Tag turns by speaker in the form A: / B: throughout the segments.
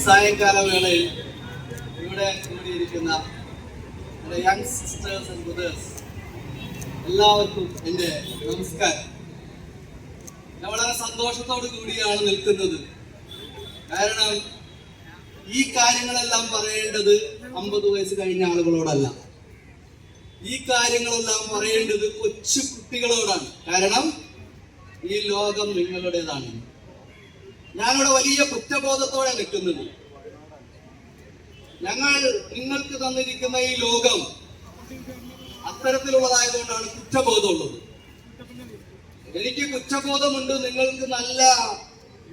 A: സായങ്കാല വേളയിൽ ഇവിടെ കൂടിയിരിക്കുന്ന നമ്മുടെ യങ് സിസ്റ്റേഴ്സ് ആൻഡ് ബ്രദേഴ്സ് എല്ലാവർക്കും എന്റെ നമസ്കാരം. ഞാൻ വളരെ സന്തോഷത്തോടു കൂടിയാണ് നിൽക്കുന്നത്. കാരണം ഈ കാര്യങ്ങളെല്ലാം പറയേണ്ടത് അമ്പത് വയസ്സ് കഴിഞ്ഞ ആളുകളോടല്ല. ഈ കാര്യങ്ങളെല്ലാം പറയേണ്ടത് കൊച്ചു കുട്ടികളോടാണ് കാരണം ഈ ലോകം നിങ്ങളുടേതാണ്. ഞാനിവിടെ വലിയ കുറ്റബോധത്തോടെ നിൽക്കുന്നത്. ഞങ്ങൾ നിങ്ങൾക്ക് തന്നിരിക്കുന്ന ഈ ലോകം അത്തരത്തിലുള്ളതായതുകൊണ്ടാണ് കുറ്റബോധമുള്ളത്. എനിക്ക് കുറ്റബോധമുണ്ട് നിങ്ങൾക്ക് നല്ല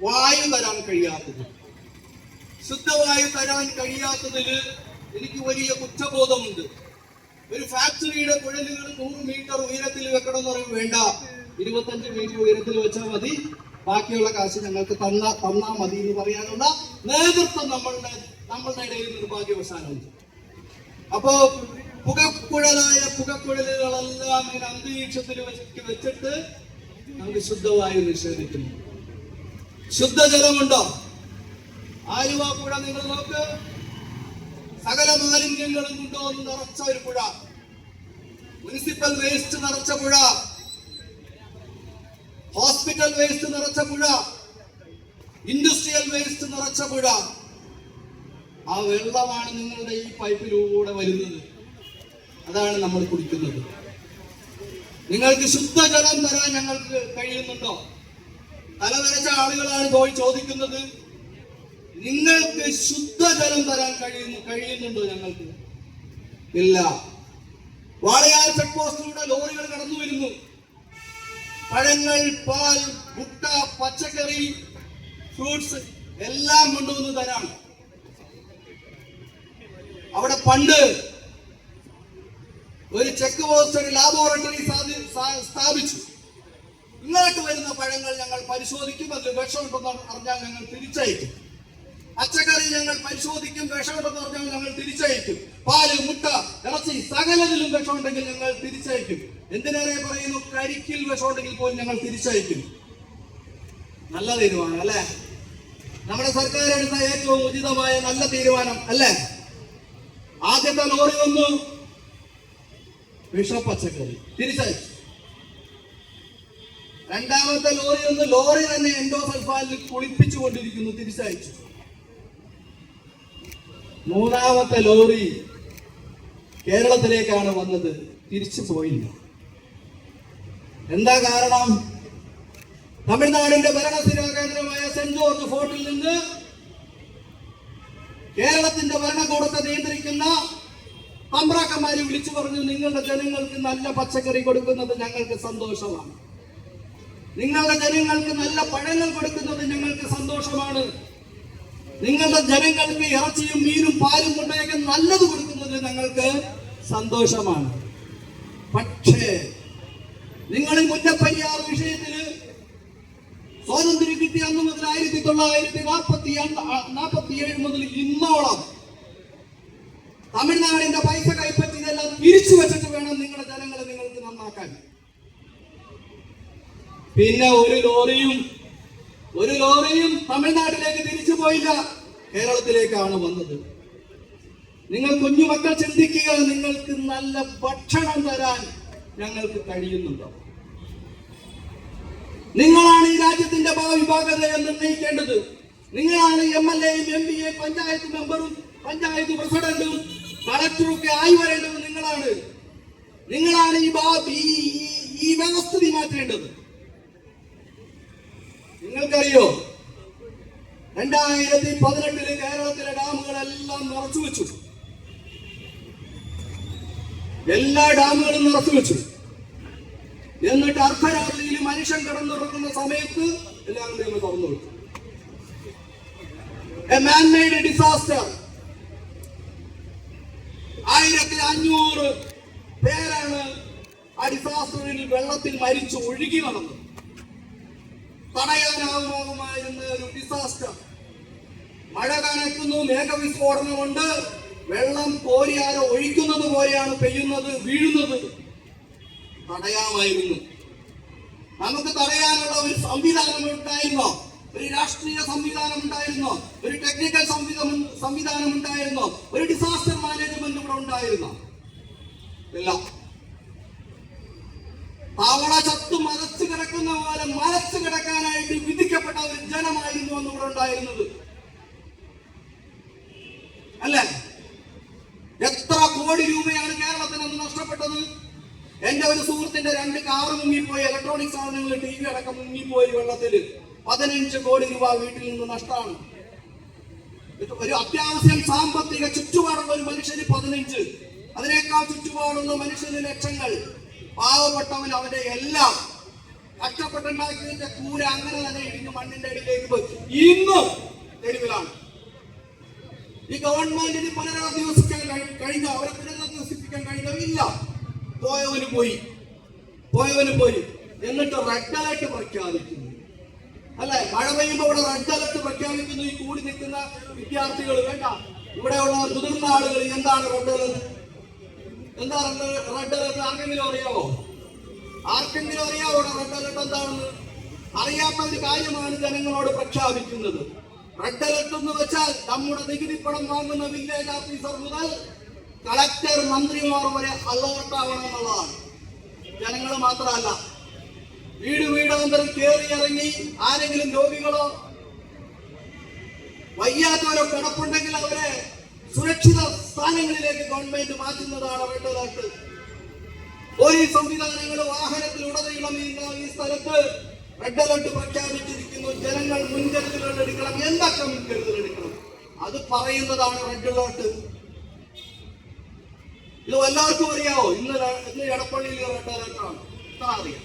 A: വായു തരാൻ കഴിയാത്തത്. ശുദ്ധവായു തരാൻ കഴിയാത്തതിൽ എനിക്ക് വലിയ കുറ്റബോധമുണ്ട്. ഒരു ഫാക്ടറിയുടെ കുഴലുകൾ നൂറ് മീറ്റർ ഉയരത്തിൽ വെക്കണം എന്ന് പറയും വേണ്ട. ഇരുപത്തഞ്ച് മീറ്റർ ഉയരത്തിൽ വെച്ചാൽ മതി. ബാക്കിയുള്ള കാശ് ഞങ്ങൾക്ക് തന്ന തന്നാ മതി എന്ന് പറയാനുള്ള നേതൃത്വം നമ്മളുടെ നമ്മളുടെ ഇടയിൽ നിർഭാഗ്യവശാലുണ്ട് അപ്പോ പുകക്കുഴലായ പുകക്കുഴലുകളെല്ലാം ഇങ്ങനെ അന്തരീക്ഷത്തിൽ വെച്ച് വെച്ചിട്ട് നമുക്ക് ശുദ്ധവായു നിഷേധിക്കുന്നു. ശുദ്ധജലമുണ്ടോ? ആലുവ പുഴ നിങ്ങൾ നോക്ക്. സകല മാലിന്യങ്ങളും കൊണ്ടുവന്ന് നിറച്ച ഒരു പുഴ. മുനിസിപ്പൽ വേസ്റ്റ് നിറച്ച പുഴ. ഹോസ്പിറ്റൽ വേസ്റ്റ് നിറച്ച പുഴ ഇൻഡസ്ട്രിയൽ വേസ്റ്റ് നിറച്ച പുഴ. ആ വെള്ളമാണ് നിങ്ങളുടെ ഈ പൈപ്പിലൂടെ വരുന്നത്. അതാണ് നമ്മൾ കുടിക്കുന്നത്. നിങ്ങൾക്ക് ശുദ്ധജലം തരാൻ ഞങ്ങൾക്ക് കഴിയുന്നുണ്ടോ? തലവരച്ച ആളുകളാണ് പോയി ചോദിക്കുന്നത്. നിങ്ങൾക്ക് ശുദ്ധജലം തരാൻ കഴിയുന്നു കഴിയുന്നുണ്ടോ ഞങ്ങൾക്ക്? ഇല്ല. വാളയാർ ചെക്ക് പോസ്റ്റിലൂടെ ലോറികൾ കടന്നു വരുന്നു പഴങ്ങൾ പാൽ മുട്ട പച്ചക്കറി ഫ്രൂട്ട്സ് എല്ലാം കൊണ്ടുവന്ന് തരാണ് അവിടെ പണ്ട് ഒരു ചെക്ക് പോസ്റ്റ് ഒരു ലാബോറട്ടറി സ്ഥാപിച്ചു. ഇങ്ങോട്ട് വരുന്ന പഴങ്ങൾ ഞങ്ങൾ പരിശോധിക്കും അതിൽ വിഷമുണ്ടെന്ന് അറിഞ്ഞാൽ ഞങ്ങൾ തിരിച്ചയക്കും. പച്ചക്കറി ഞങ്ങൾ പരിശോധിക്കും വിഷമുണ്ടെന്ന് പറഞ്ഞാൽ ഞങ്ങൾ തിരിച്ചയക്കും. പാൽ മുട്ട ഇറച്ചി സകലതിലും വിഷമുണ്ടെങ്കിൽ ഞങ്ങൾ തിരിച്ചയക്കും. എന്തിനേറെ പറയുന്നു? കരിക്കിൽ വിഷമുണ്ടെങ്കിൽ പോലും ഞങ്ങൾ തിരിച്ചയക്കും. നല്ല തീരുമാനം അല്ലേ? നമ്മുടെ സർക്കാർ എടുത്ത ഏറ്റവും ഉചിതമായ നല്ല തീരുമാനം അല്ലേ? ആദ്യത്തെ ലോറി വന്നു. വിഷപ്പച്ചക്കറി. തിരിച്ചയച്ചു. രണ്ടാമത്തെ ലോറി ഒന്ന് ലോറി തന്നെ എൻഡോ സൽഫാനിൽ കുളിപ്പിച്ചുകൊണ്ടിരിക്കുന്നു. തിരിച്ചയച്ചു. മൂന്നാമത്തെ ലോറി കേരളത്തിലേക്കാണ് വന്നത്. തിരിച്ചു പോയില്ല. എന്താ കാരണം? തമിഴ്നാടിന്റെ ഭരണസ്ഥിര കേന്ദ്രമായ സെന്റ് ജോർജ് ഫോർട്ടിൽ നിന്ന് കേരളത്തിന്റെ ഭരണകൂടത്തെ നിയന്ത്രിക്കുന്ന തമ്പ്രാക്കന്മാര് വിളിച്ചു പറഞ്ഞു നിങ്ങളുടെ ജനങ്ങൾക്ക് നല്ല പച്ചക്കറി കൊടുക്കുന്നത് ഞങ്ങൾക്ക് സന്തോഷമാണ്. നിങ്ങളുടെ ജനങ്ങൾക്ക് നല്ല പഴങ്ങൾ കൊടുക്കുന്നത് ഞങ്ങൾക്ക് സന്തോഷമാണ്. നിങ്ങളുടെ ജനങ്ങൾക്ക് ഇറച്ചിയും മീനും പാലും കൊണ്ടേക്കും നല്ലത് കൊടുക്കുന്നത് ഞങ്ങൾക്ക് സന്തോഷമാണ്. പക്ഷേ നിങ്ങൾ ഈ മുല്ലപ്പെരിയാർ വിഷയത്തിൽ സ്വാതന്ത്ര്യം കിട്ടിയ അന്ന് മുതൽ ആയിരത്തി തൊള്ളായിരത്തി നാൽപ്പത്തി നാൽപ്പത്തി ഏഴ് മുതൽ ഇന്നോളം തമിഴ്നാടിന്റെ പൈസ കൈപ്പറ്റിയതെല്ലാം തിരിച്ചു വെച്ചിട്ട് വേണം നിങ്ങളുടെ ജനങ്ങളെ നിങ്ങൾക്ക് നന്നാക്കാൻ. പിന്നെ ഒരു ലോറിയും ഒരു ലോറിയും തമിഴ്നാട്ടിലേക്ക് തിരിച്ചു പോയില്ല. കേരളത്തിലേക്കാണ് വന്നത്. നിങ്ങൾ കുഞ്ഞുമക്കൾ ചിന്തിക്കുക നിങ്ങൾക്ക് നല്ല ഭക്ഷണം തരാൻ ഞങ്ങൾക്ക് കഴിയുന്നുണ്ടോ? നിങ്ങളാണ് ഈ രാജ്യത്തിന്റെ ഭാവിഭാഗതയെ നിർണയിക്കേണ്ടത് നിങ്ങളാണ് എം എൽ എയും എം പി എ പഞ്ചായത്ത് മെമ്പറും പഞ്ചായത്ത് പ്രസിഡന്റും കളക്ടറും ഒക്കെ ആയി വരേണ്ടത് നിങ്ങളാണ്. നിങ്ങളാണ് ഈ ഭാവി ഈ വ്യവസ്ഥിതി മാറ്റേണ്ടത്. നിങ്ങൾക്കറിയോ? രണ്ടായിരത്തി പതിനെട്ടിൽ കേരളത്തിലെ ഡാമുകളെല്ലാം നിറച്ചു വെച്ചു എല്ലാ ഡാമുകളും നിറച്ചു വെച്ചു. എന്നിട്ട് അർദ്ധരാത്രിയിൽ മനുഷ്യൻ കിടന്നുറങ്ങുന്ന സമയത്ത് എല്ലാം കൂടി അങ്ങ് തുറന്നു വിട്ടു ഡിസാസ്റ്റർ ആയിരത്തി അഞ്ഞൂറ് പേരാണ് ആ ഡിസാസ്റ്ററിൽ വെള്ളത്തിൽ മരിച്ചു ഒഴുകി നടന്നത്. തടയാനാവുമാകുമായിരുന്ന ഒരു ഡിസാസ്റ്റർ മഴ കനക്കുന്നു മേഘവിസ്ഫോടനം കൊണ്ട് വെള്ളം കോരിയാരോ ഒഴിക്കുന്നത് പോലെയാണ് പെയ്യുന്നത് വീഴുന്നത്. തടയാമായിരുന്നു. നമുക്ക് തടയാനുള്ള ഒരു സംവിധാനം ഉണ്ടായിരുന്നോ? ഒരു രാഷ്ട്രീയ സംവിധാനം ഉണ്ടായിരുന്നോ? ഒരു ടെക്നിക്കൽ സംവിധാനം സംവിധാനം ഉണ്ടായിരുന്നോ? ഒരു ഡിസാസ്റ്റർ മാനേജ്മെന്റ് ഇവിടെ ഉണ്ടായിരുന്നോ? ഇല്ല. താവള ചത്തു മരച്ചു കിടക്കുന്ന പോലെ മരച്ചു കിടക്കാനായിട്ട് വിധിക്കപ്പെട്ട ഒരു ജനമായിരുന്നു അന്ന് ഇവിടെ ഉണ്ടായിരുന്നത്. അല്ലേ? എത്ര കോടി രൂപയാണ് കേരളത്തിന് അന്ന് നഷ്ടപ്പെട്ടത്? എന്റെ ഒരു സുഹൃത്തിന്റെ രണ്ട് കാർ മുങ്ങിപ്പോയി ഇലക്ട്രോണിക് സാധനങ്ങൾ ടി വി അടക്കം മുങ്ങിപ്പോയി വെള്ളത്തിൽ. പതിനഞ്ച് കോടി രൂപ വീട്ടിൽ നിന്ന് നഷ്ടമാണ്. ഒരു അത്യാവശ്യം സാമ്പത്തിക ചുറ്റുപാടുള്ള ഒരു മനുഷ്യന് പതിനഞ്ച്. അതിനേക്കാൾ ചുറ്റുപാടുള്ള മനുഷ്യന് ലക്ഷങ്ങൾ. പാവപ്പെട്ടവൻ അവന്റെ എല്ലാം. കഷ്ടപ്പെട്ടുണ്ടാക്കിയതിന്റെ കൂര അങ്ങനെ തന്നെ ഇടിഞ്ഞ് മണ്ണിന്റെ അടിയിലേക്ക് പോയി. ഇന്നും തെരുവിലാണ്. ഈ ഗവൺമെന്റിന് പുനരധിവസിക്കാൻ കഴി- കഴിഞ്ഞ അവരെ പുനരധിവസിപ്പിക്കാൻ കഴിഞ്ഞില്ല. പോയവന് പോയി. പോയവന് പോയി. എന്നിട്ട് റെഡ് അലർട്ട് പ്രഖ്യാപിക്കുന്നു. അല്ലെ? മഴ പെയ്യുമ്പോൾ ഇവിടെ റെഡ് അലർട്ട് പ്രഖ്യാപിക്കുന്നു. ഈ കൂടി നിൽക്കുന്ന വിദ്യാർത്ഥികൾ വേണ്ട. ഇവിടെയുള്ള മുതിർന്ന ആളുകൾ എന്താണ് റെഡ് അലർട്ട്? എന്താ റെഡ് അലർട്ട്? ആർക്കെങ്കിലും അറിയാവോ? ആർക്കെങ്കിലും അറിയാവോ റെഡ് അലർട്ട് എന്താണെന്ന്? അറിയാത്ത ഒരു കാര്യമാണ് ജനങ്ങളോട് പ്രഖ്യാപിക്കുന്നത്. എന്ന് വെച്ചാൽ നമ്മുടെ നികുതി പണം വാങ്ങുന്ന വില്ലേജ് ഓഫീസർ മുതൽ കളക്ടർ മന്ത്രിമാർ വരെ അലർട്ട് എന്നുള്ളതാണ്. ജനങ്ങൾ മാത്രമല്ല വീട് വീടാന്തരം കയറി ഇറങ്ങി ആരെങ്കിലും രോഗികളോ വയ്യാത്തവരോ കിടപ്പുണ്ടെങ്കിൽ അവരെ സുരക്ഷിത സ്ഥാനങ്ങളിലേക്ക് ഗവൺമെന്റ് മാറ്റുന്നതാണ് റെഡ് അലർട്ട് പോലീസ് സംവിധാനങ്ങൾ വാഹനത്തിലുടനീളം ഈ സ്ഥലത്ത് റെഡ് പ്രഖ്യാപിച്ചിരിക്കുന്നു. ജനങ്ങൾ മുൻകരുതലുകൾ എടുക്കണം. എന്തൊക്കെ മുൻകരുതൽ എടുക്കണം? അത് പറയുന്നതാണ് റെഡ് അലർട്ട് ഇത് എല്ലാവർക്കും അറിയാവോ? ഇന്ന് ഇന്ന് എടപ്പള്ളിയിൽ റെഡ് അലർട്ടാണ് ഇത്ര അറിയാം.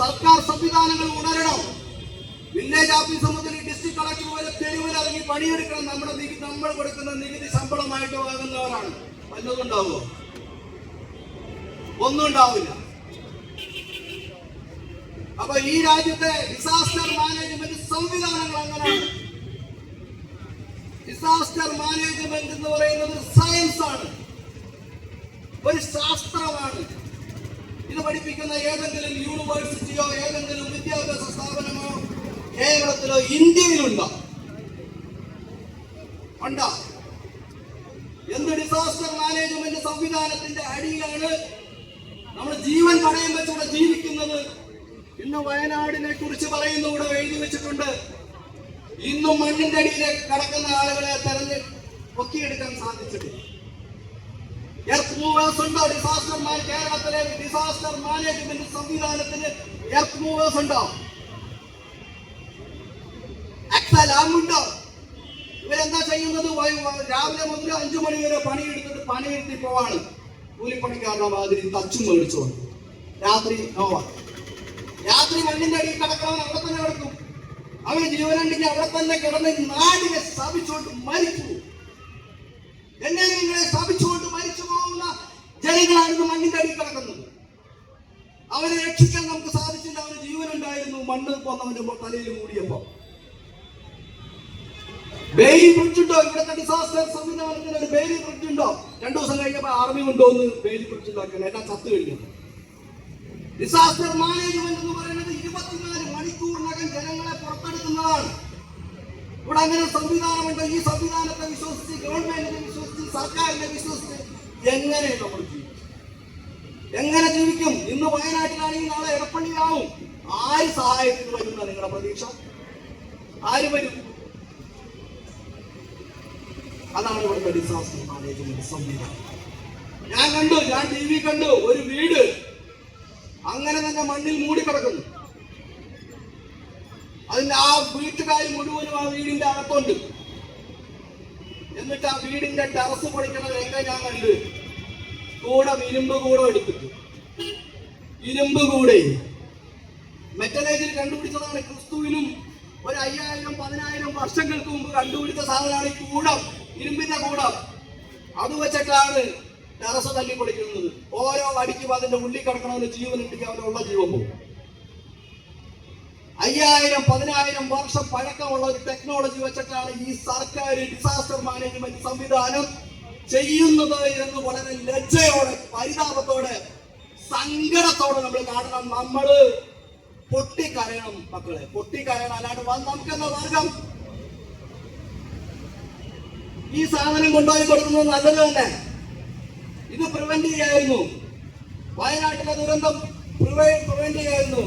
A: സർക്കാർ സംവിധാനങ്ങൾ ഉണരണം. വില്ലേജ് ഓഫീസർ മുതൽ ഡിസ്ട്രിക്ട് കളക്ടർ വരെ തെരുവിൽ ഇറങ്ങി പണിയെടുക്കണം. നമ്മുടെ നികുതി നമ്മൾ കൊടുക്കുന്ന നികുതി ശമ്പളമായിട്ട് വാങ്ങുന്നവരാണ്. വല്ലതും ഉണ്ടാവുമോ? ഒന്നും ഉണ്ടാവില്ല. അപ്പൊ ഈ രാജ്യത്തെ ഡിസാസ്റ്റർ മാനേജ്മെന്റ് സംവിധാനങ്ങൾ അങ്ങനെയാണ് ഡിസാസ്റ്റർ മാനേജ്മെന്റ് എന്ന് പറയുന്നത് സയൻസ് ആണ്. ഒരു ശാസ്ത്രമാണ്. ഇത് പഠിപ്പിക്കുന്ന ഏതെങ്കിലും യൂണിവേഴ്സിറ്റിയോ ഏതെങ്കിലും വിദ്യാഭ്യാസ സ്ഥാപനമോ കേരളത്തിലോ ഇന്ത്യയിലുണ്ടോ? ഉണ്ടോ? എന്ത് ഡിസാസ്റ്റർ മാനേജ്മെന്റ് സംവിധാനത്തിന്റെ അടിയിലാണ് നമ്മൾ ജീവൻ പണയം വെച്ചവിടെ ജീവിക്കുന്നത്? ഇന്ന് വയനാടിനെ കുറിച്ച് പറയുന്നവിടെ എഴുതി വെച്ചിട്ടുണ്ട്. ഇന്നും മണ്ണിന്റെ അടിയിലേക്ക് കടക്കുന്ന ആളുകളെ തെരഞ്ഞ് പൊക്കിയെടുക്കാൻ സാധിച്ചിട്ടില്ല. ഉണ്ടോ? ഡിസാസ്റ്റർ മാൻ കേരളത്തിലെ ഡിസാസ്റ്റർ മാനേജ്മെന്റ് സംവിധാനത്തിന് എർത്ത് മൂവേഴ്സ് ഉണ്ടോ? ഉണ്ടോ? ഇവരെന്താ ചെയ്യുന്നത്? രാവിലെ മുതൽ അഞ്ചു മണി വരെ പണിയെടുത്തിട്ട് പണിയെടുത്തി പോവാണ്. കൂലിപ്പണിക്കാരുടെ മാതിരി തച്ചും മേടിച്ചു രാത്രി നോവാ രാത്രി മണ്ണിന്റെ അടിയിൽ കിടക്കണം അവിടെ തന്നെ കിടക്കും. അവന് ജീവനുണ്ടെങ്കിൽ അവിടെ തന്നെ കിടന്ന് നാടിനെ സ്ഥാപിച്ചുകൊണ്ട് മരിച്ചു എന്നെ നിങ്ങളെ സ്ഥാപിച്ചുകൊണ്ട് മരിച്ചു പോകുന്ന ജനങ്ങളായിരുന്നു മണ്ണിന്റെ അടിയിൽ കിടക്കുന്നത്. അവനെ രക്ഷിക്കാൻ നമുക്ക് സാധിച്ചില്ല അവന് ജീവനുണ്ടായിരുന്നു മണ്ണ് പോന്നവന്റെ തലയിൽ മൂടിയപ്പോ. ബെയിലി ബ്രിഡ്ജ് ഇവിടുത്തെ ഡിസാസ്റ്റർ സംവിധാനത്തിന് ഒരു ബെയിലി ബ്രിഡ്ജ് ഉണ്ടോ രണ്ടു ദിവസം കഴിഞ്ഞപ്പോ ആർമി കൊണ്ടുവന്ന് ബെയിലി ബ്രിഡ്ജ് ഉണ്ടാക്കണം എല്ലാം ചത്തു കഴിഞ്ഞു. ഡിസാസ്റ്റർ മാനേജ്മെന്റ് എന്ന് പറയുന്നത് ഇരുപത്തിനാല് മണിക്കൂറിനകം ജനങ്ങളെ പുറത്തെടുക്കുന്നതാണ്. ഇവിടെ അങ്ങനെ സംവിധാനമുണ്ട്. ഈ സംവിധാനത്തെ വിശ്വസിച്ച് ഗവൺമെന്റിനെ വിശ്വസിച്ച് സർക്കാരിനെ വിശ്വസിച്ച് എങ്ങനെ നമ്മൾ ജീവിക്കും? എങ്ങനെ ജീവിക്കും? ഇന്ന് വയനാട്ടിലാണെങ്കിൽ നാളെ എടപ്പള്ളിയിലാവും ആര് സഹായത്തിന് വരുന്ന നിങ്ങളുടെ പ്രതീക്ഷ? ആര് വരും? അതാണ് ഇവിടുത്തെ ഡിസാസ്റ്റർ മാനേജ്മെന്റ് സംവിധാനം. ഞാൻ കണ്ടു ഞാൻ ടി വി കണ്ടു ഒരു വീട്. അങ്ങനെ തന്നെ മണ്ണിൽ മൂടിക്കിടക്കുന്നു. അതിന്റെ ആ വീട്ടുകാർ മുഴുവനും ആ വീടിന്റെ അകത്തുണ്ട്. എന്നിട്ട് ആ വീടിന്റെ ടെറസ് പൊളിക്കുന്നത് എങ്ങനെ ഞാൻ കണ്ടു? കൂടെ ഇരുമ്പ് കൂടെ എടുത്തിട്ട്. ഇരുമ്പ് കൂടെ. മെറ്റലേജിൽ കണ്ടുപിടിച്ചതാണ് ക്രിസ്തുവിനും ഒരു അയ്യായിരം പതിനായിരം വർഷങ്ങൾക്ക് മുമ്പ് കണ്ടുപിടിച്ച സാധനമാണ് ഈ കൂടം ഇരുമ്പിന്റെ കൂടം. അത് വെച്ചിട്ടാണ് ടെറസ് തല്ലി പൊളിക്കുന്നത്. ഓരോ അടിക്കും അതിന്റെ ഉള്ളിൽ ജീവൻ ഉണ്ടെങ്കിൽ അവനുള്ള ജീവൻ പോകും. അയ്യായിരം പതിനായിരം വർഷം പഴക്കമുള്ള ഒരു ടെക്നോളജി വെച്ചിട്ടാണ് ഈ സർക്കാർ ഡിസാസ്റ്റർ മാനേജ്മെന്റ് സംവിധാനം ചെയ്യുന്നത് എന്ന് വളരെ ലജ്ജയോടെ പരിതാപത്തോടെ സങ്കടത്തോടെ നമ്മൾ കാണണം. നമ്മൾ പൊട്ടിക്കരയണം മക്കളെ പൊട്ടിക്കരയണം. അല്ലാണ്ട് വന്ന് നമുക്കെന്താ മാർഗം? ഈ സാധനം കൊണ്ടുപോയി കൊടുക്കുന്നത് നല്ലത് തന്നെ. ഇത് പ്രിവെന്റ് ചെയ്യായിരുന്നു വയനാട്ടിലെ ദുരന്തം പ്രിവെന്റ് ചെയ്യായിരുന്നു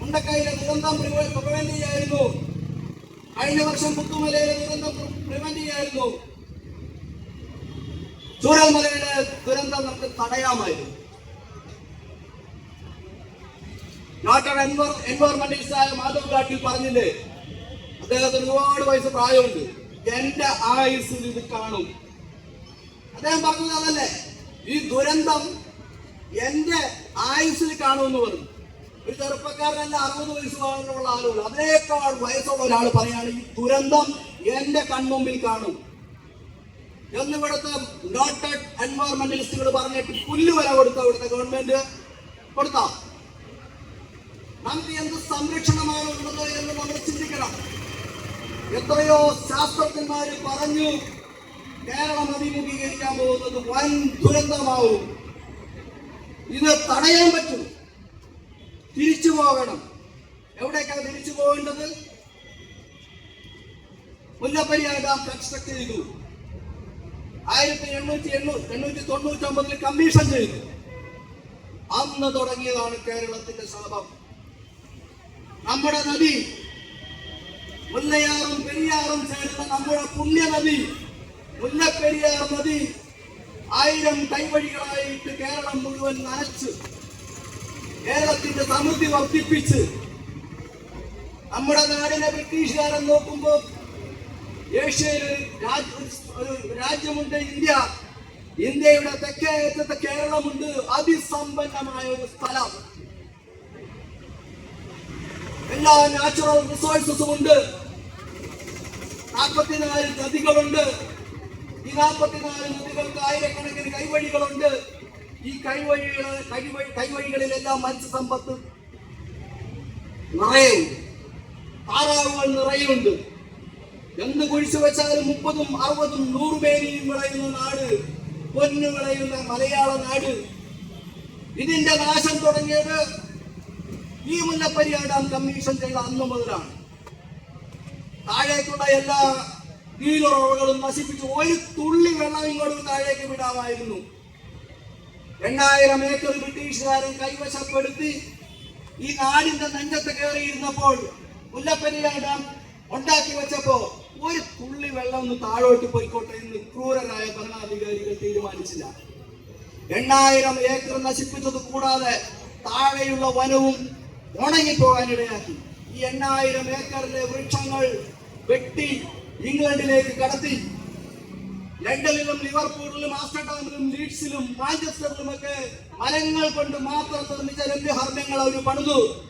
A: മുണ്ടക്കൈയിലെ ദുരന്തം പ്രിവെന്റ് ചെയ്യായിരുന്നു കഴിഞ്ഞ വർഷം പുത്തുമലയിലെ ദുരന്തം പ്രിവെന്റ് ചെയ്യായിരുന്നു ചൂരൽമലയിലെ ദുരന്തം നമുക്ക് തടയാമായിരുന്നു. ഡോക്ടർ എൻവർ എൻവയറമെന്റലിസ്റ്റായ മാധവ് ഗാഡ്ഗിൽ പറഞ്ഞില്ലേ? അദ്ദേഹത്തിന് ഒരുപാട് വയസ്സ് പ്രായമുണ്ട്. എന്റെ ആയുസ്സിൽ ഇത് കാണും. അദ്ദേഹം പറഞ്ഞത് അതല്ലേ? ഈ ദുരന്തം എന്റെ ആയുസ്സിൽ കാണുമെന്ന് പറഞ്ഞു. ഒരു ചെറുപ്പക്കാരനല്ല അറുപത് വയസ്സുള്ള ആളുകൾ. അതിനേക്കാൾ വയസ്സുള്ള ഒരാൾ പറയാണ് ഈ ദുരന്തം എന്റെ കൺമുമ്പിൽ കാണും. എന്നിവിടുത്തെ നോട്ടഡ് എൻവയറമെന്റലിസ്റ്റുകൾ പറഞ്ഞിട്ട് പുല്ല് വരെ കൊടുത്ത ഇവിടുത്തെ ഗവൺമെന്റ് കൊടുത്താം. നമുക്ക് എന്ത് സംരക്ഷണമാണ് ഉള്ളത് എന്ന് നമ്മൾ ചിന്തിക്കണം. എത്രയോ ശാസ്ത്രജ്ഞന്മാര് പറഞ്ഞു കേരളം അഭിമുഖീകരിക്കാൻ പോകുന്നത് വൻ ദുരന്തമാവും. ഇത് തടയാൻ പറ്റും. തിരിച്ചു പോകണം. എവിടേക്കാണ് തിരിച്ചു പോകേണ്ടത്? മുല്ലപ്പരിയാകാം കൺസ്ട്രക്ട് ചെയ്തു ആയിരത്തി എണ്ണൂറ്റി എണ്ണൂറ്റി എണ്ണൂറ്റി തൊണ്ണൂറ്റി ഒമ്പതിൽ കമ്മീഷൻ ചെയ്തു. അന്ന് തുടങ്ങിയതാണ് കേരളത്തിന്റെ ശാപം നമ്മുടെ നദി മുല്ലയാറും പെരിയാറും ചേർന്ന നമ്മുടെ പുണ്യനദി മുല്ലപ്പെരിയാർ നദി ആയിരം കൈവഴികളായിട്ട് കേരളം മുഴുവൻ നനച്ച് കേരളത്തിന്റെ സമൃദ്ധി വർദ്ധിപ്പിച്ച് നമ്മുടെ നാടിനെ ബ്രിട്ടീഷുകാരൻ നോക്കുമ്പോൾ ഏഷ്യയിൽ ഒരു രാജ്യമുണ്ട് ഇന്ത്യ. ഇന്ത്യയുടെ തെക്കേ അറ്റത്തെ കേരളമുണ്ട്. അതിസമ്പന്നമായ ഒരു സ്ഥലം. എല്ലാ നാച്ചുറൽ റിസോഴ്സസും ഉണ്ട്. നാൽപ്പത്തിനാല് നദികളുണ്ട്. ഈ നാൽപ്പത്തിനാല് നദികൾക്ക് ആയിരക്കണക്കിന് കൈവഴികളുണ്ട്. ഈ കൈവഴികൾ കൈവഴി കൈവഴികളിലെല്ലാം മത്സ്യസമ്പത്ത് നിറയുണ്ട് താറാവുകൾ നിറയുണ്ട് എന്ത് കുഴിച്ചു വെച്ചാലും മുപ്പതും അറുപതും നൂറ് പേരെയും വിളയുന്ന നാട് പൊന്നു വിളയുന്ന മലയാള നാട്. ഇതിന്റെ നാശം തുടങ്ങിയത് ഈ മുല്ലപ്പെരിയാർ കമ്മീഷൻ ചെയ്ത അന്ന് മുതലാണ്. താഴേക്കുള്ള എല്ലാ നീലുറവുകളും നശിപ്പിച്ച് ഒരു തുള്ളി വെള്ളം ഇങ്ങോട്ട് താഴേക്ക് വിടാമായിരുന്നു. രണ്ടായിരം ഏക്കർ ബ്രിട്ടീഷുകാരൻ കൈവശപ്പെടുത്തി ഈ നാടിന്റെ നെഞ്ചത്ത് കയറിയിരുന്നപ്പോൾ മുല്ലപ്പെരിയാർ ഡാം ഉണ്ടാക്കി വെച്ചപ്പോ ഒരു തുള്ളി വെള്ളം ഒന്ന് താഴോട്ട് പോയിക്കോട്ടെ എന്ന് ക്രൂരരായ ഭരണാധികാരികൾ തീരുമാനിച്ചില്ല. എണ്ണായിരം ഏക്കർ നശിപ്പിച്ചത് കൂടാതെ താഴെയുള്ള വനവും ഉണങ്ങിപ്പോകാനിടയാക്കി. ഈ എണ്ണായിരം ഏക്കറിലെ വൃക്ഷങ്ങൾ വെട്ടി ഇംഗ്ലണ്ടിലേക്ക് കടത്തി. ലണ്ടനിലും ലിവർപൂളിലും ആസ്റ്റർഡാമിലും ലീഡ്സിലും മാഞ്ചസ്റ്ററിലും ഒക്കെ മരങ്ങൾ കൊണ്ട് മാത്രം നിർമ്മിച്ച രമ്യഹർമ്മ്യങ്ങൾ അവർ പണിതു.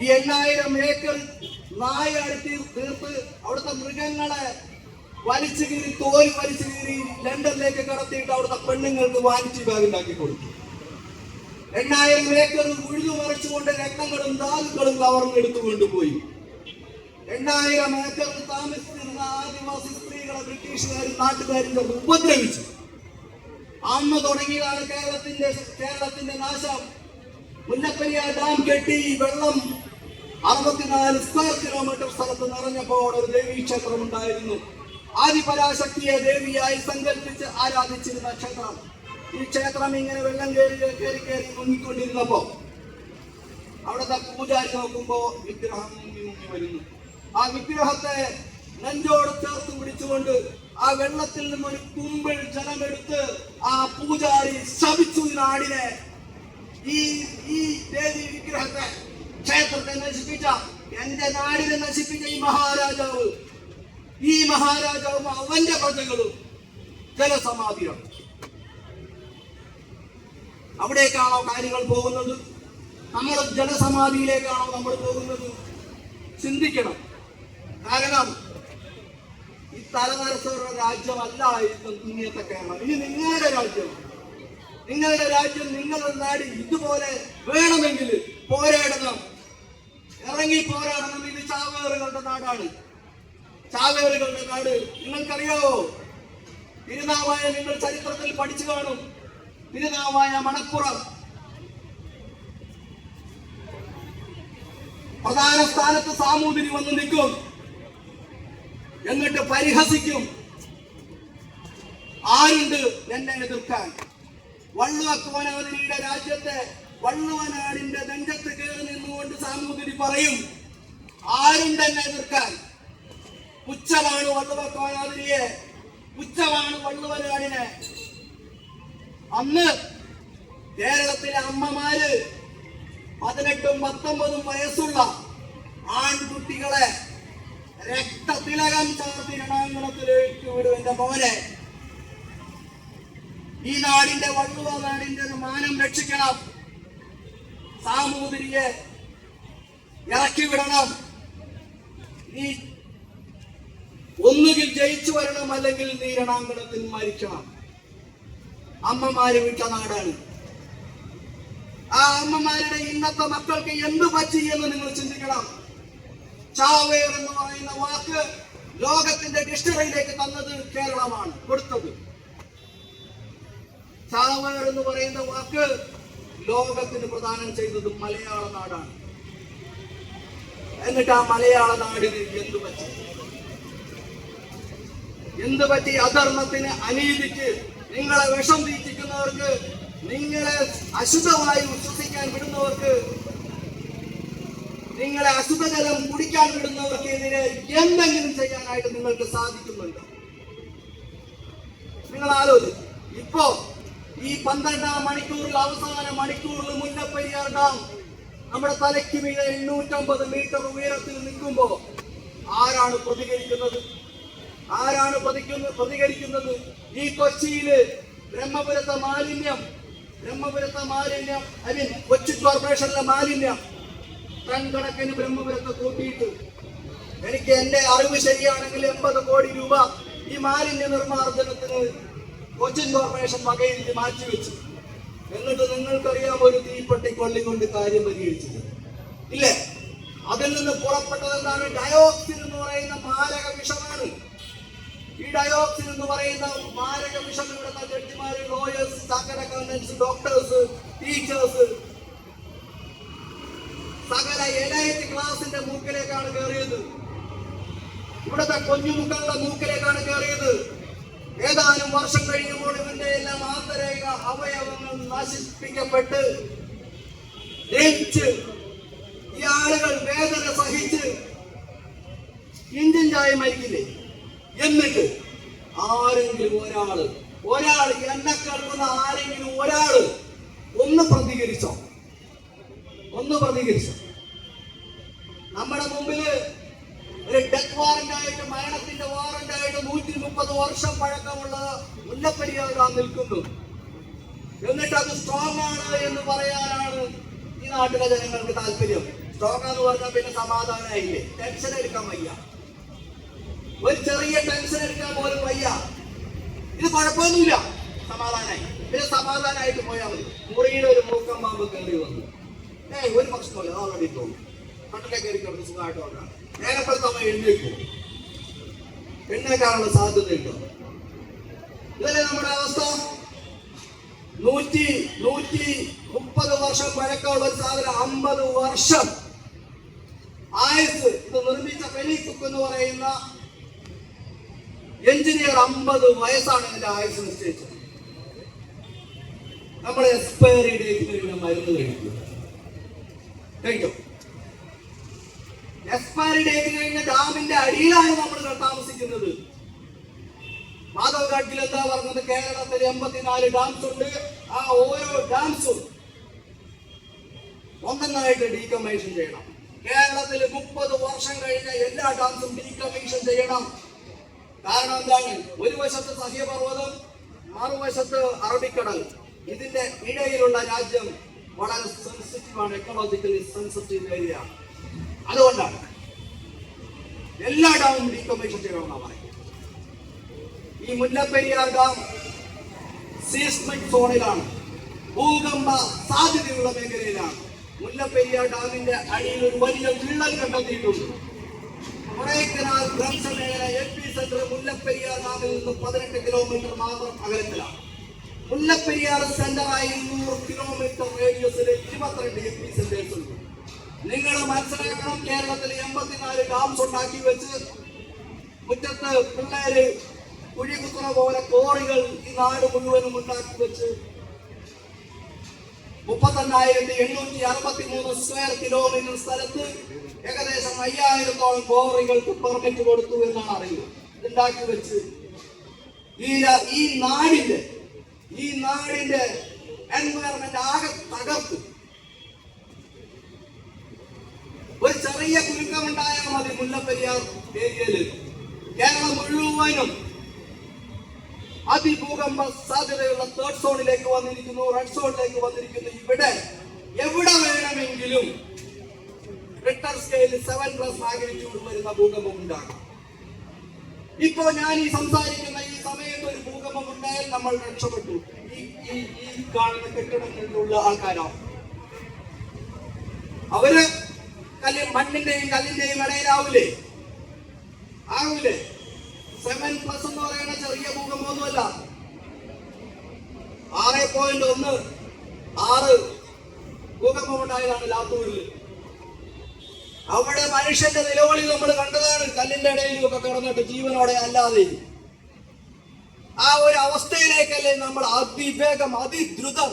A: ഈ എണ്ണായിരം ഏക്കർ നായ തീർ- തീർത്ത് അവിടുത്തെ മൃഗങ്ങളെ വലിച്ചു കീറി തോൽ വലിച്ചു കീറി ലണ്ടനിലേക്ക് കടത്തിയിട്ട് അവിടുത്തെ പെണ്ണുങ്ങൾക്ക് വാനിറ്റി ബാഗ് ഉണ്ടാക്കി കൊടുത്തു. എണ്ണായിരം ഏക്കർ ഉഴുതു മറിച്ചുകൊണ്ട് രക്തങ്ങളും ദാലുകളും കവർന്നെടുത്തു കൊണ്ടുപോയി. എണ്ണായിരം ഏക്കറിൽ താമസിച്ചിരുന്ന ആദിവാസി സ്ത്രീകളെ ബ്രിട്ടീഷുകാരും നാട്ടുകാരും ഉപദ്രവിച്ചു. അന്ന് തുടങ്ങിയതാണ് കേരളത്തിന്റെ കേരളത്തിന്റെ നാശം. മുല്ലപ്പെരിയാർ ഡാം കെട്ടി വെള്ളം അറുപത്തിനാല് സ്ക്വയർ കിലോമീറ്റർ സ്ഥലത്ത് നിറഞ്ഞപ്പോൾ ഒരു ദേവീക്ഷേത്രം ഉണ്ടായിരുന്നു. ആദിപരാശക്തിയെ ദേവിയായി സങ്കല്പിച്ച് ആരാധിച്ചിരുന്ന ക്ഷേത്രം. ഈ ക്ഷേത്രം ഇങ്ങനെ വെള്ളം കയറി കയറി കയറി മുങ്ങിക്കൊണ്ടിരുന്നപ്പോ അവിടുത്തെ പൂജാരി നോക്കുമ്പോ വിഗ്രഹം മുങ്ങി മുങ്ങി വരുന്നു. ആ വിഗ്രഹത്തെ നെഞ്ചോട് ചേർത്ത് പിടിച്ചുകൊണ്ട് ആ വെള്ളത്തിൽ നിന്നും ഒരു കുമ്പിൾ ജലമെടുത്ത് ആ പൂജാരി ശപിച്ചു നാടിനെ. ഈ ഈ ദേവി വിഗ്രഹത്തെ ക്ഷേത്രത്തെ നശിപ്പിച്ച എന്റെ നാടിനെ നശിപ്പിച്ച ഈ മഹാരാജാവ് ഈ മഹാരാജാവും അവന്റെ പ്രജകളും ജലസമാധിയാണ് അവിടേക്കാണോ കാര്യങ്ങൾ പോകുന്നത്? നമ്മൾ ജലസമാധിയിലേക്കാണോ നമ്മൾ പോകുന്നത്? ചിന്തിക്കണം. കാരണം ഈ തലനരസവരുടെ രാജ്യമല്ല ഇന്നത്തെ കേരളം. ഇനി നിങ്ങളുടെ രാജ്യം നിങ്ങളുടെ രാജ്യം നിങ്ങളുടെ നാട് ഇതുപോലെ വേണമെങ്കിൽ പോരാടണം. ഇറങ്ങി പോരാടണം ഇത് ചാവേറുകളുടെ നാടാണ്. ചാവേറുകളുടെ നാട് നിങ്ങൾക്കറിയാവോ? തിരുനാവായ നിങ്ങൾ ചരിത്രത്തിൽ പഠിച്ചു കാണും. തിരുനാവായ മണപ്പുറം. പ്രധാന സ്ഥാനത്ത് സാമൂതിരി വന്ന് നിൽക്കും. എന്നിട്ട് പരിഹസിക്കും. ആരുണ്ട് എന്നെ എതിർക്കാൻ? വള്ളുവക്കോനവരുടെ രാജ്യത്തെ വള്ളുവനാടിന്റെ നെഞ്ചത്ത് കയറി നിന്നുകൊണ്ട് സാമൂതിരി പറയും ആരുണ്ട് എന്നെ എതിർക്കാൻ? പുച്ഛമാണ് വള്ളുവക്കോനാതിരിയെ പുച്ഛമാണ് വള്ളുവനാടിനെ. അന്ന് കേരളത്തിലെ അമ്മമാര് പതിനെട്ടും പത്തൊമ്പതും വയസ്സുള്ള ആൺകുട്ടികളെ രക്തതിലകം ചാർത്തി രണാങ്കണത്തിലേക്ക് വിടും എന്റെ മോനെ. ഈ നാടിന്റെ വള്ളുവ നാടിന്റെ ഒരു മാനം രക്ഷിക്കണം. സാമൂതിരിയെ ഇറക്കി വിടണം. നീ ഒന്നുകിൽ ജയിച്ചു വരണം അല്ലെങ്കിൽ നീ രണാങ്കണത്തിൽ മരിക്കണം. അമ്മമാര് വിട്ട നാടാണ്. ആ അമ്മമാരുടെ ഇന്നത്തെ മക്കൾക്ക് എന്ത് പറ്റി എന്ന് നിങ്ങൾ ചിന്തിക്കണം. ചാവേർ എന്ന് പറയുന്ന വാക്ക് ലോകത്തിന്റെ ഡിക്ഷണറിയിലേക്ക് തന്നത് കേരളമാണ് കൊടുത്തത്. ചാവേർ എന്ന് പറയുന്ന വാക്ക് ലോകത്തിന് പ്രദാനം ചെയ്തത് മലയാള നാടാണ്. എന്നിട്ട് ആ മലയാള നാടിന് എന്ത് പറ്റി? എന്ത് പറ്റി? അധർമ്മത്തിന് അനീതിക്ക് നിങ്ങളെ വിഷം തീറ്റിക്കുന്നവർക്ക് നിങ്ങളെ അശുദ്ധമായി വിശ്വസിക്കാൻ വിടുന്നവർക്ക് നിങ്ങളെ അശുഭജലം കുടിക്കാൻ വിടുന്നവർക്കെതിരെ എന്തെങ്കിലും ചെയ്യാനായിട്ട് നിങ്ങൾക്ക് സാധിക്കുന്നുണ്ടോ? നിങ്ങൾ ആലോചിക്കും ഇപ്പോ ഈ പന്ത്രണ്ടാം മണിക്കൂറിൽ അവസാന മണിക്കൂറിൽ മുല്ലപ്പെരിയാർ ഡാം നമ്മുടെ തലയ്ക്ക് മീതെ എണ്ണൂറ്റമ്പത് മീറ്റർ ഉയരത്തിൽ നിൽക്കുമ്പോ ആരാണ് പ്രതികരിക്കുന്നത്? ആരാണ് പ്രതിക്കുന്ന പ്രതികരിക്കുന്നത്? ഈ കൊച്ചിയിൽ ബ്രഹ്മപുരത്തെ മാലിന്യം ബ്രഹ്മപുരത്തെ മാലിന്യം ഐ മീൻ കൊച്ചി കോർപ്പറേഷനിലെ മാലിന്യം ടൺ കണക്കിന് ബ്രഹ്മപുരത്ത് കൂട്ടിയിട്ട്. എനിക്ക് എന്റെ അറിവ് ശരിയാണെങ്കിൽ എൺപത് കോടി രൂപ ഈ മാലിന്യ നിർമ്മാർജനത്തിന് കൊച്ചിൻ കോർപ്പറേഷൻ വകയിൽ മാറ്റിവെച്ചു എന്നിട്ട് നിങ്ങൾക്കറിയാം ഒരു തീപ്പെട്ടി കൊള്ളിക്കൊണ്ട് കാര്യം പരിഹരിച്ചത്. ഇല്ലേ? അതിൽ നിന്ന് പുറപ്പെട്ടത് എന്താണ്? ഡയോക്സിൻ എന്ന് പറയുന്ന മാരക വിഷമാണ്. ഈ ഡയോക്സിൻ എന്ന് പറയുന്ന മാരക വിഷം ഇവിടുത്തെ ജഡ്ജിമാര് ലോയേഴ്സ് അക്കൗണ്ടൻസ് ഡോക്ടേഴ്സ് ടീച്ചേഴ്സ് സകല എലൈറ്റ് മൂക്കിലേക്കാണ് കയറിയത് ഇവിടുത്തെ കുഞ്ഞുമുക്കളുടെ മൂക്കിലേക്കാണ് കയറിയത് ഏതാനും വർഷം കഴിയുമ്പോൾ ഇവന്റെ എല്ലാം ആന്തരിക അവയവങ്ങൾ നശിപ്പിക്കപ്പെട്ട് ഈ ആളുകൾ വേദന സഹിച്ച് ഇഞ്ചിഞ്ചായി മരിക്കില്ലേ? എന്നിട്ട് ആരെങ്കിലും ഒരാൾ ഒരാൾ എന്നെ കേൾക്കുന്ന ആരെങ്കിലും ഒരാൾ ഒന്ന് പ്രതികരിച്ചോ? ഒന്ന് പ്രതികരിച്ചോ? നമ്മുടെ മുമ്പിൽ ഒരു ഡെത്ത് വാറന്റ് ആയിട്ട് മരണത്തിന്റെ വാറന്റ് ആയിട്ട് നൂറ്റി മുപ്പത് വർഷം പഴക്കമുള്ള മുല്ലപ്പെരിയാർ ഡാം നിൽക്കുന്നു. എന്നിട്ട് അത് സ്ട്രോങ് ആണ് എന്ന് പറയാനാണ് ഈ നാട്ടിലെ ജനങ്ങൾക്ക് താല്പര്യം. സ്ട്രോങ് എന്ന് പറഞ്ഞാൽ പിന്നെ സമാധാനമായില്ലേ ടെൻഷൻ എടുക്കാൻ വയ്യ. ഒരു ചെറിയ ടെൻഷൻ എടുക്കാൻ പോലും വയ്യ. ഇത് കുഴപ്പമൊന്നുമില്ല. സമാധാനമായി പിന്നെ സമാധാനമായിട്ട് പോയാൽ മതി. മുറിയുടെ ഒരു മൂക്കം പാമ്പ് കയറി വന്നു. ഏയ് ഒരു പ്രശ്നമില്ല ഓൾറെഡി തോന്നും. കട്ടിലെ കയറി കിടന്ന് സുഖമായിട്ട് ഉറങ്ങാം. നേരപ്പെടുത്താൻ എഴുന്നേക്കും എഴുന്നേക്കാനുള്ള സാധ്യതയുണ്ടോ? ഇതല്ലേ നമ്മുടെ അവസ്ഥ? നൂറ്റി നൂറ്റി മുപ്പത് വർഷം പഴക്കമുള്ള ഒരു സാധനം അമ്പത് വർഷം. ആയുസ് ഇത് നിർമ്മിച്ച ഫെലിക്സ് എന്ന് പറയുന്ന എഞ്ചിനീയർ അമ്പത് വയസ്സാണ് ഇതിന്റെ ആയുസ് നിശ്ചയിച്ചത്. നമ്മൾ എക്സ്പയറി ഡേറ്റിന് മരുന്ന് കഴിക്കും കഴിക്കും എക്സ്പയറി ഡേറ്റ് കഴിഞ്ഞ ഡാമിന്റെ അടിയിലാണ് നമ്മൾ താമസിക്കുന്നത്. മാധവ് ഘാട്ടിൽ എന്താ പറഞ്ഞത്? കേരളത്തിൽ എൺപത്തിനാല് ഡാംസ് ഉണ്ട്. ആ ഓരോ ഡാംസും ഒന്നൊന്നായിട്ട് ഡീകമ്മീഷൻ ചെയ്യണം. കേരളത്തിൽ മുപ്പത് വർഷം കഴിഞ്ഞ എല്ലാ ഡാംസും ഡീകമ്മീഷൻ ചെയ്യണം. കാരണം എന്താണ്? ഒരു വശത്ത് സഹ്യപർവതം മറുവശത്ത് അറബിക്കടൽ. ഇതിന്റെ ഇടയിലുള്ള രാജ്യം വളരെ സെൻസിറ്റീവ് ആണ്. എക്കോളജിക്കലി സെൻസിറ്റീവ് ഏരിയ അതുകൊണ്ടാണ് എല്ലാ ഡാമും ഡീകമ്മീഷൻ ചെയ്യണമെന്നാണ് പറയുന്നത് ഈ മുല്ലപ്പെരിയാർ ഡാം സീസ്മിക് സോണിലാണ് ഭൂകമ്പ സാധ്യതയുള്ള മേഖലയിലാണ്. മുല്ലപ്പെരിയാർ ഡാമിന്റെ അടിയിൽ ഒരു വലിയ വിള്ളൽ കണ്ടെത്തിയിട്ടുണ്ട്. മേഖല മുല്ലപ്പെരിയാർ ഡാമിൽ നിന്ന് പതിനെട്ട് കിലോമീറ്റർ മാത്രം അകലത്തിലാണ്. മുല്ലപ്പെരിയാർ സെന്ററായി നൂറ് കിലോമീറ്റർ റേഡിയസിൽ ഇരുപത്തിരണ്ട് എം പി സെന്റേഴ്സ് ഉണ്ട്. നിങ്ങൾ മനസ്സിലാക്കണം കേരളത്തിൽ എൺപത്തിനാല് ഡാംസ് ഉണ്ടാക്കി വെച്ച് മുറ്റത്ത് പിള്ളേര് കുഴി കുത്തുന്ന പോലെ കോറികൾ ഈ നാട് മുഴുവനും ഉണ്ടാക്കി വെച്ച് മുപ്പത്തെണ്ണായിരത്തി എണ്ണൂറ്റി അറുപത്തി മൂന്ന് സ്ക്വയർ കിലോമീറ്റർ സ്ഥലത്ത് ഏകദേശം അയ്യായിരത്തോളം കോറികൾക്ക് പെർമിറ്റ് കൊടുത്തു എന്നാണ് അറിയുക ഉണ്ടാക്കി വെച്ച് ഈ ഈ നാടിന്റെ ഈ നാടിന്റെ എൻവയറമെന്റ് ആകെ തകർത്തു. ഒരു ചെറിയ കുലുക്കമുണ്ടായാൽ മതി മുല്ലപ്പെരിയാർ ഏരിയയിൽ കേരളം മുഴുവനും അതിഭൂകമ്പ സാധ്യതയുള്ള തേർഡ് സോണിലേക്ക് വന്നിരിക്കുന്നു. റെഡ് സോണിലേക്ക് വന്നിരിക്കുന്നു. ഇവിടെ എവിടെ വേണമെങ്കിലും റിട്ടർ സ്കെയിലിൽ സെവൻ പ്ലസ് മാഗ്നിറ്റ്യൂഡ് വരുന്ന ഭൂകമ്പം ഉണ്ടാകും. ഇപ്പോ ഞാൻ ഈ സംസാരിക്കുന്ന ഈ സമയത്ത് ഒരു ഭൂകമ്പം ഉണ്ടായാൽ നമ്മൾ രക്ഷപ്പെട്ടു. ഈ ഈ കാണുന്ന കെട്ടിടങ്ങളിലുള്ള ആൾക്കാരോ? അവർ കല്ല് മണ്ണിന്റെയും കല്ലിന്റെയും ഇടയിലാവൂലേ ആവൂലേ? സെവൻ പ്ലസ് എന്ന് പറയുന്ന ചെറിയ ഭൂകമ്പമൊന്നുമല്ല ആറ് പോയിന്റ് ഒന്ന് ആറ് ഭൂകമ്പം ഉണ്ടായതാണ് ലാത്തൂരിൽ അവിടെ മനുഷ്യന്റെ നിലവിളി നമ്മൾ കണ്ടതാണ്. കല്ലിന്റെ ഇടയിലും ഒക്കെ കിടന്നിട്ട് ജീവനോടെ അല്ലാതെ. ആ ഒരു അവസ്ഥയിലേക്കല്ലേ നമ്മൾ അതിവേഗം അതിദ്രുതം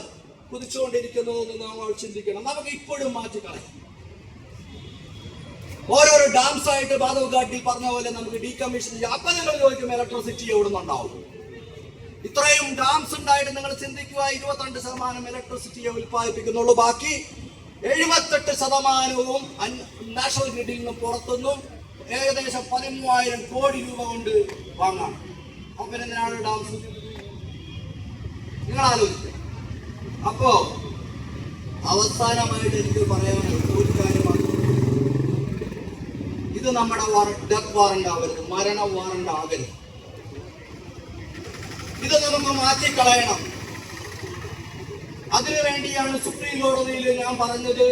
A: കുതിച്ചുകൊണ്ടിരിക്കുന്നതെന്ന് നമ്മൾ ചിന്തിക്കണം. നമുക്ക് ഇപ്പോഴും മാറ്റി മാറ്റിക്കളയാം. ഓരോരോ ഡാംസ് ആയിട്ട് ബാധവ് കാട്ടി പറഞ്ഞ പോലെ നമുക്ക് ഡീകമ്മീഷൻ ചെയ്യാം. അപ്പൊ നിങ്ങൾ ചോദിക്കും ഇലക്ട്രിസിറ്റി എവിടെ നിന്നുണ്ടാവും ഇത്രയും ഡാംസ് ഉണ്ടായിട്ട് നിങ്ങൾ ചിന്തിക്കുക ഇരുപത്തിരണ്ട് ശതമാനം ഇലക്ട്രിസിറ്റിയെ ഉൽപ്പാദിപ്പിക്കുന്നുള്ളൂ. ബാക്കി എഴുപത്തെട്ട് ശതമാനവും നാഷണൽ ഗ്രിഡിൽ നിന്നും പുറത്തുനിന്നും ഏകദേശം പതിമൂവായിരം കോടി രൂപ കൊണ്ട് വാങ്ങാം. അപ്പം എന്തിനാണ് ഡാംസ് നിങ്ങൾ ആലോചിക്കുക അപ്പോ അവസാനമായിട്ട് എനിക്ക് പറയാനുള്ള ഒരു കാര്യം ഇത് നമ്മുടെ ഡെത്ത് വാറണ്ട് ആവരുത് മരണ വാറണ്ട് ആകരുത് ഇത് നമുക്ക് മാറ്റിക്കളയണം. അതിനു വേണ്ടിയാണ് സുപ്രീം കോടതിയിൽ ഞാൻ പറഞ്ഞത്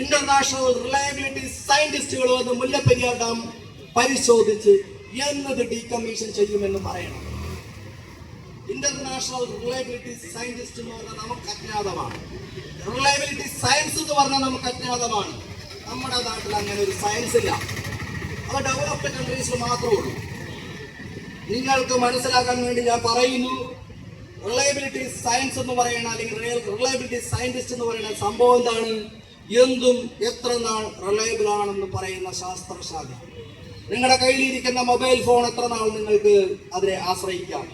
A: ഇന്റർനാഷണൽ റിലയബിലിറ്റി സയന്റിസ്റ്റുകൾ വന്ന് മുല്ലപ്പെരിയാർ ഡാം പരിശോധിച്ച് എന്നത് ഡീകമ്മീഷൻ ചെയ്യുമെന്ന് പറയണം. ഇന്റർനാഷണൽ റിലയബിലിറ്റി സയന്റിസ്റ്റ് എന്ന് പറഞ്ഞാൽ നമുക്ക് അജ്ഞാതമാണ്. റിലയബിലിറ്റി സയൻസ് എന്ന് പറഞ്ഞാൽ നമുക്ക് അജ്ഞാതമാണ്. നമ്മുടെ നാട്ടിൽ അങ്ങനെ ഒരു സയൻസ് ഇല്ല. അത് ഡെവലപ്ഡ് കൺട്രീസിൽ മാത്രമേ ഉള്ളൂ. നിങ്ങൾക്ക് മനസ്സിലാക്കാൻ വേണ്ടി ഞാൻ പറയുന്നു റിലയബിലിറ്റി സയൻസ് എന്ന് പറയുന്ന അല്ലെങ്കിൽ റിലയബിലിറ്റി സയന്റിസ്റ്റ് എന്ന് പറയുന്ന സംഭവം എന്താണ്? എന്തും എത്ര നാൾ റിലയബിൾ ആണെന്ന് പറയുന്ന ശാസ്ത്രശാഖ. നിങ്ങളുടെ കയ്യിലിരിക്കുന്ന മൊബൈൽ ഫോൺ എത്ര നാൾ നിങ്ങൾക്ക് അതിനെ ആശ്രയിക്കാം?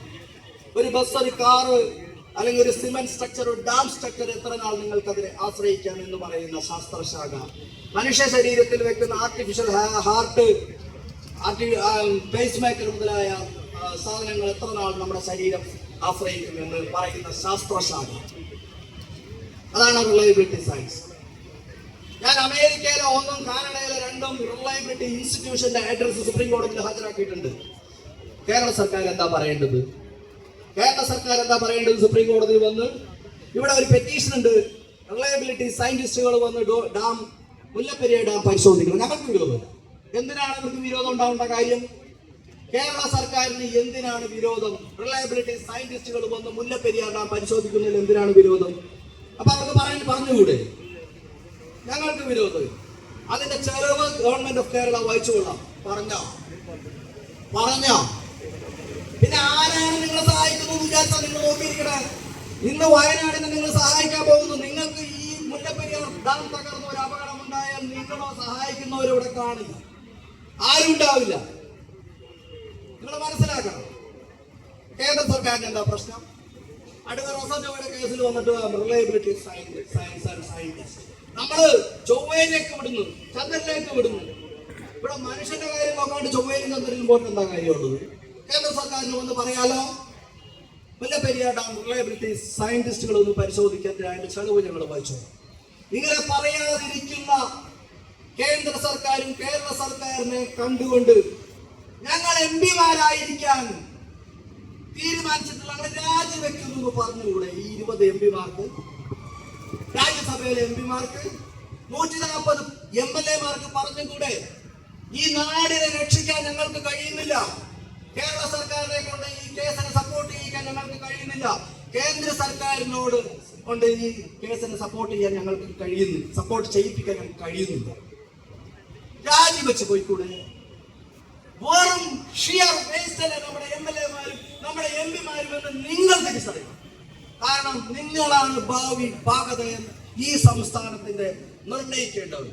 A: ഒരു ബസ് ഒരു കാറ് അല്ലെങ്കിൽ ഒരു സിമെന്റ് സ്ട്രക്ചർ ഒരു ഡാം സ്ട്രക്ചർ എത്ര നാൾ നിങ്ങൾക്കതിനെ ആശ്രയിക്കാം എന്ന് പറയുന്ന ശാസ്ത്രശാഖ. മനുഷ്യ ശരീരത്തിൽ വെക്കുന്ന ആർട്ടിഫിഷ്യൽ ഹാർട്ട് പേസ് മേക്കർ മുതലായ സാധനങ്ങൾ എത്ര നാൾ നമ്മുടെ ശരീരം ആശ്രയിക്കും എന്ന് പറയുന്ന ശാസ്ത്രശാഖ. അതാണ് റിലയബിലിറ്റി സയൻസ് ഞാൻ അമേരിക്കയിലെ ഒന്നും കാനഡയിലെ രണ്ടും റിലയബിലിറ്റി ഇൻസ്റ്റിറ്റ്യൂഷന്റെ അഡ്രസ് സുപ്രീം കോടതിയിൽ ഹാജരാക്കിയിട്ടുണ്ട്. കേരള സർക്കാർ എന്താ പറയേണ്ടത്? കേരള സർക്കാർ എന്താ പറയേണ്ടത്? സുപ്രീം കോടതിയിൽ വന്ന് ഇവിടെ ഒരു പെറ്റീഷൻ ഉണ്ട്. റിലയബിലിറ്റി സയന്റിസ്റ്റുകൾ വന്ന് ഡാം മുല്ലപ്പെരിയ ഡാം പരിശോധിക്കണം. ഞങ്ങൾക്ക് വിരോധം എന്തിനാണ് ഇവർക്ക് വിരോധം ഉണ്ടാവേണ്ട കാര്യം? കേരള സർക്കാരിന് എന്തിനാണ് വിരോധം? റിലയബിലിറ്റി സയന്റിസ്റ്റുകൾ വന്ന് മുല്ലപ്പെരിയാർ ഡാം പരിശോധിക്കുന്നതിൽ എന്തിനാണ് വിരോധം? അപ്പൊ അവർക്ക് പറയാൻ പറഞ്ഞുകൂടെ? ഞങ്ങൾക്ക് വിരോധം അതിന്റെ ചെലവ് ഗവൺമെന്റ് ഓഫ് കേരള വഹിച്ചുകൊള്ളാം പറഞ്ഞോ? പറഞ്ഞോ? പിന്നെ ആരാണ് നിങ്ങളെ സഹായിക്കുന്നത് വിചാരിച്ചാൽ നിങ്ങൾ നോക്കിയിരിക്കണേ. ഇന്ന് വയനാടിനെ നിങ്ങൾ സഹായിക്കാൻ പോകുന്നു. നിങ്ങൾക്ക് ഈ മുല്ലപ്പെരിയാർ ഡാം തകർന്ന ഒരു അപകടം ഉണ്ടായാൽ നിങ്ങളോ സഹായിക്കുന്നവരോടെ കാണില്ല. ആരും ഉണ്ടാവില്ല. നിങ്ങൾ മനസ്സിലാക്കണം. കേന്ദ്ര സർക്കാരിന് എന്താ പ്രശ്നം? അടുത്ത റോസറ്റോയുടെ കേസിൽ വന്നിട്ട് reliability science science and scientist നമ്മൾ ചൊവ്വയിലേക്ക് വിടുന്നു. ചന്ദ്രനിലേക്ക് വിടുന്നു. ഇവിടെ മനുഷ്യന്റെ കാര്യം നോക്കാണ്ട് ചൊവ്വയിലും ചന്ദ്രനിലും പോയിട്ട് എന്താ കാര്യമുള്ളത്? കേന്ദ്ര സർക്കാരിന് വന്ന് പറയാലോ. മുല്ലപ്പെരിയാർ ഡാം റിലയബിലിറ്റി സയന്റിസ്റ്റുകൾ ഒന്ന് പരിശോധിക്കാൻ അതിന്റെ ചെലവ് ഞങ്ങൾ വായിച്ചു. ഇങ്ങനെ പറയാതിരിക്കുന്ന കേന്ദ്ര സർക്കാരും കേരള സർക്കാരിനെ കണ്ടുകൊണ്ട് ഞങ്ങൾ എം പിമാരായിരിക്കാൻ തീരുമാനിച്ചിട്ടുള്ള ഞങ്ങൾ രാജിവെക്കുന്നു പറഞ്ഞുകൂടെ? ഈ ഇരുപത് എം പിമാർക്ക് രാജ്യസഭയിലെ എം പിമാർക്ക് നൂറ്റി നാൽപ്പത് എം എൽ എമാർക്ക് പറഞ്ഞുകൂടെ? ഈ നാടിനെ രക്ഷിക്കാൻ ഞങ്ങൾക്ക് കഴിയുന്നില്ല. കേരള സർക്കാരിനെ കൊണ്ട് ഈ കേസിനെ സപ്പോർട്ട് ചെയ്യിക്കാൻ ഞങ്ങൾക്ക് കഴിയുന്നില്ല. കേന്ദ്ര സർക്കാരിനോട് കൊണ്ട് ഈ കേസിനെ സപ്പോർട്ട് ചെയ്യാൻ ഞങ്ങൾക്ക് കഴിയുന്നു. സപ്പോർട്ട് ചെയ്യിപ്പിക്കാൻ ഞങ്ങൾക്ക് കഴിയുന്നില്ല. രാജിവെച്ച് പോയിക്കൂടെ? വെറും ഷിയർ നമ്മുടെ എം എൽ എമാരും നമ്മുടെ എം പിമാരും എന്ന് നിങ്ങൾ തിരിച്ചറിയണം. കാരണം നിങ്ങളാണ് ഭാവി പാകതയെന്ന് ഈ സംസ്ഥാനത്തിന്റെ നിർണയിക്കേണ്ടത്